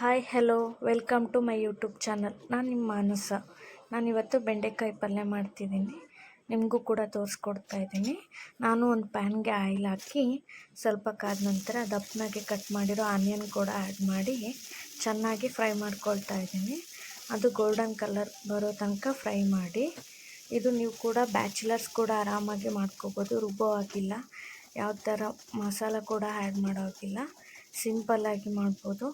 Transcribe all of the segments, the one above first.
Hi, hello, welcome to my YouTube channel. ನಾನು ನಿಮ್ಮ ಮಾನಸ. ನಾನಿವತ್ತು ಬೆಂಡೆಕಾಯಿ ಪಲ್ಯ ಮಾಡ್ತಿದ್ದೀನಿ. ನಿಮಗೂ ಕೂಡ ತೋರಿಸ್ಕೊಡ್ತಾ ಇದ್ದೀನಿ. ನಾನು ಒಂದು ಪ್ಯಾನ್ಗೆ ಆಯಿಲ್ ಹಾಕಿ ಸ್ವಲ್ಪ ಕಾದ ನಂತರ ದಪ್ಪನಾಗೆ ಕಟ್ ಮಾಡಿರೋ ಆನಿಯನ್ ಕೂಡ ಆ್ಯಡ್ ಮಾಡಿ ಚೆನ್ನಾಗಿ ಫ್ರೈ ಮಾಡ್ಕೊಳ್ತಾ ಇದ್ದೀನಿ. ಅದು ಗೋಲ್ಡನ್ ಕಲರ್ ಬರೋ ತನಕ ಫ್ರೈ ಮಾಡಿ. ಇದು ನೀವು ಕೂಡ ಬ್ಯಾಚುಲರ್ಸ್ ಕೂಡ ಆರಾಮಾಗಿ ಮಾಡ್ಕೋಬೋದು. ರುಬ್ಬೋ ಆಗಿಲ್ಲ ಯಾವ ಥರ ಮಸಾಲ ಕೂಡ ಆ್ಯಡ್ ಮಾಡೋ ಸಿಂಪಲ್ಲಾಗಿ ಮಾಡ್ಬೋದು.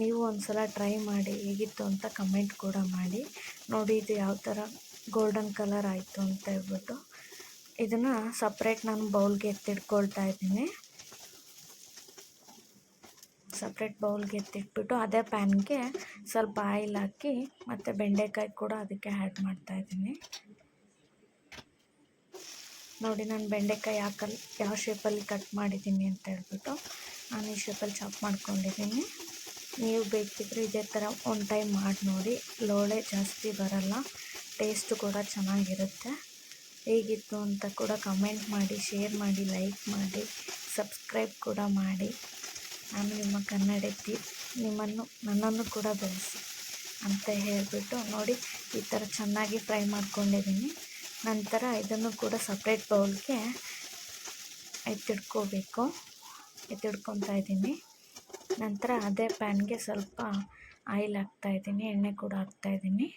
ನೀವು ಒಂದು ಸಲ ಟ್ರೈ ಮಾಡಿ ಹೇಗಿತ್ತು ಅಂತ ಕಮೆಂಟ್ ಕೂಡ ಮಾಡಿ. ನೋಡಿ ಇದು ಯಾವ ಥರ ಗೋಲ್ಡನ್ ಕಲರ್ ಆಯಿತು ಅಂತ ಹೇಳ್ಬಿಟ್ಟು ಇದನ್ನು ಸಪ್ರೇಟ್ ನಾನು ಬೌಲ್ಗೆ ಎತ್ತಿಟ್ಕೊಳ್ತಾ ಇದ್ದೀನಿ. ಸಪ್ರೇಟ್ ಬೌಲ್ಗೆ ಎತ್ತಿಟ್ಬಿಟ್ಟು ಅದೇ ಪ್ಯಾನ್ಗೆ ಸ್ವಲ್ಪ ಆಯಿಲ್ ಹಾಕಿ ಮತ್ತು ಬೆಂಡೆಕಾಯಿ ಕೂಡ ಅದಕ್ಕೆ ಆ್ಯಡ್ ಮಾಡ್ತಾಯಿದ್ದೀನಿ ನೋಡಿ ನಾನು ಬೆಂಡೆಕಾಯಿ ಯಾಕಲ್ಲಿ ಯಾವ ಶೇಪಲ್ಲಿ ಕಟ್ ಮಾಡಿದ್ದೀನಿ ಅಂತ ಹೇಳ್ಬಿಟ್ಟು ನಾನು ಈ ಶೇಪಲ್ಲಿ ಚಾಪ್ ಮಾಡ್ಕೊಂಡಿದ್ದೀನಿ. ನೀವು ಬೇಕಿದ್ರೆ ಇದೇ ಥರ ಒನ್ ಟೈಮ್ ಮಾಡಿ ನೋಡಿ. ಲೋಳೆ ಜಾಸ್ತಿ ಬರಲ್ಲ. ಟೇಸ್ಟು ಕೂಡ ಚೆನ್ನಾಗಿರುತ್ತೆ. ಹೇಗಿತ್ತು ಅಂತ ಕೂಡ ಕಮೆಂಟ್ ಮಾಡಿ, ಶೇರ್ ಮಾಡಿ, ಲೈಕ್ ಮಾಡಿ, ಸಬ್ಸ್ಕ್ರೈಬ್ ಕೂಡ ಮಾಡಿ. ನಾನು ನಿಮ್ಮ ಕನ್ನಡತಿ ನಿಮ್ಮನ್ನು, ನನ್ನನ್ನು ಕೂಡ ಬೆಳೆಸಿ ಅಂತ ಹೇಳಿಬಿಟ್ಟು ನೋಡಿ, ಈ ಥರ ಚೆನ್ನಾಗಿ ಫ್ರೈ ಮಾಡ್ಕೊಂಡಿದ್ದೀನಿ. ನಂತರ ಇದನ್ನು ಕೂಡ ಸಪ್ರೇಟ್ ಬೌಲ್ಗೆ ಎತ್ತಿಡ್ಕೋಬೇಕು. ಎತ್ತಿಡ್ಕೊತಾ ಇದ್ದೀನಿ. ನಂತರ ಅದೇ ಪ್ಯಾನ್ಗೆ ಸ್ವಲ್ಪ ಆಯಿಲ್ ಹಾಕ್ತಾಯಿದ್ದೀನಿ ಎಣ್ಣೆ ಕೂಡ ಹಾಕ್ತಾಯಿದ್ದೀನಿ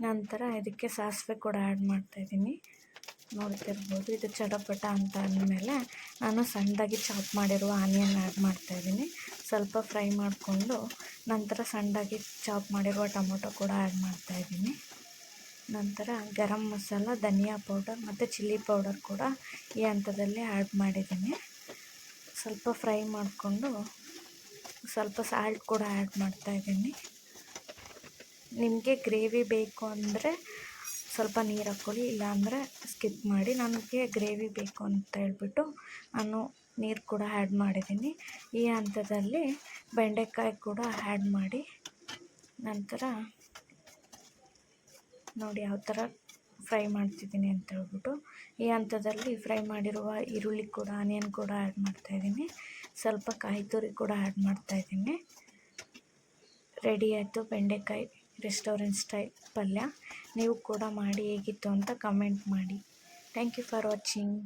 ನಂತರ ಇದಕ್ಕೆ ಸಾಸಿವೆ ಕೂಡ ಆ್ಯಡ್ ಮಾಡ್ತಾಯಿದ್ದೀನಿ ನೋಡ್ತಿರ್ಬೋದು, ಇದು ಚಟಪಟ ಅಂತ ಅಂದಮೇಲೆ ನಾನು ಸಣ್ಣದಾಗಿ ಚಾಪ್ ಮಾಡಿರುವ ಆನಿಯನ್ ಆ್ಯಡ್ ಮಾಡ್ತಾಯಿದ್ದೀನಿ ಸ್ವಲ್ಪ ಫ್ರೈ ಮಾಡಿಕೊಂಡು ನಂತರ ಸಣ್ಣದಾಗಿ ಚಾಪ್ ಮಾಡಿರುವ ಟೊಮೊಟೊ ಕೂಡ ಆ್ಯಡ್ ಮಾಡ್ತಾಯಿದ್ದೀನಿ ನಂತರ ಗರಂ ಮಸಾಲ, ಧನಿಯಾ ಪೌಡರ್ ಮತ್ತು ಚಿಲ್ಲಿ ಪೌಡರ್ ಕೂಡ ಈ ಹಂತದಲ್ಲಿ ಆ್ಯಡ್ ಮಾಡಿದ್ದೀನಿ. ಸ್ವಲ್ಪ ಫ್ರೈ ಮಾಡಿಕೊಂಡು ಸ್ವಲ್ಪ ಸಾಲ್ಟ್ ಕೂಡ ಆ್ಯಡ್ ಮಾಡ್ತಾಯಿದ್ದೀನಿ ನಿಮಗೆ ಗ್ರೇವಿ ಬೇಕು ಅಂದರೆ ಸ್ವಲ್ಪ ನೀರು ಹಾಕ್ಕೊಳ್ಳಿ ಇಲ್ಲಾಂದರೆ ಸ್ಕಿಪ್ ಮಾಡಿ. ನನಗೆ ಗ್ರೇವಿ ಬೇಕು ಅಂತ ಹೇಳ್ಬಿಟ್ಟು ನಾನು ನೀರು ಕೂಡ ಆ್ಯಡ್ ಮಾಡಿದ್ದೀನಿ. ಈ ಹಂತದಲ್ಲಿ ಬೆಂಡೆಕಾಯಿ ಕೂಡ ಆ್ಯಡ್ ಮಾಡಿ. ನಂತರ ನೋಡಿ ಯಾವ ಥರ ಫ್ರೈ ಮಾಡ್ತಿದ್ದೀನಿ ಅಂತ ಹೇಳ್ಬಿಟ್ಟು, ಈ ಹಂತದಲ್ಲಿ ಫ್ರೈ ಮಾಡಿರುವ ಈರುಳ್ಳಿ ಕೂಡ ಆನಿಯನ್ ಕೂಡ ಆ್ಯಡ್ ಮಾಡ್ತಾಯಿದ್ದೀನಿ ಸ್ವಲ್ಪ ಕಾಯಿ ತುರಿ ಕೂಡ ಆ್ಯಡ್ ಮಾಡ್ತಾಯಿದ್ದೀನಿ ರೆಡಿ ಆಯಿತು. ಬೆಂಡೆಕಾಯಿ ರೆಸ್ಟೋರೆಂಟ್ ಸ್ಟೈಲ್ ಪಲ್ಯ. ನೀವು ಕೂಡ ಮಾಡಿ, ಹೇಗಿತ್ತು ಅಂತ ಕಮೆಂಟ್ ಮಾಡಿ. Thank you for watching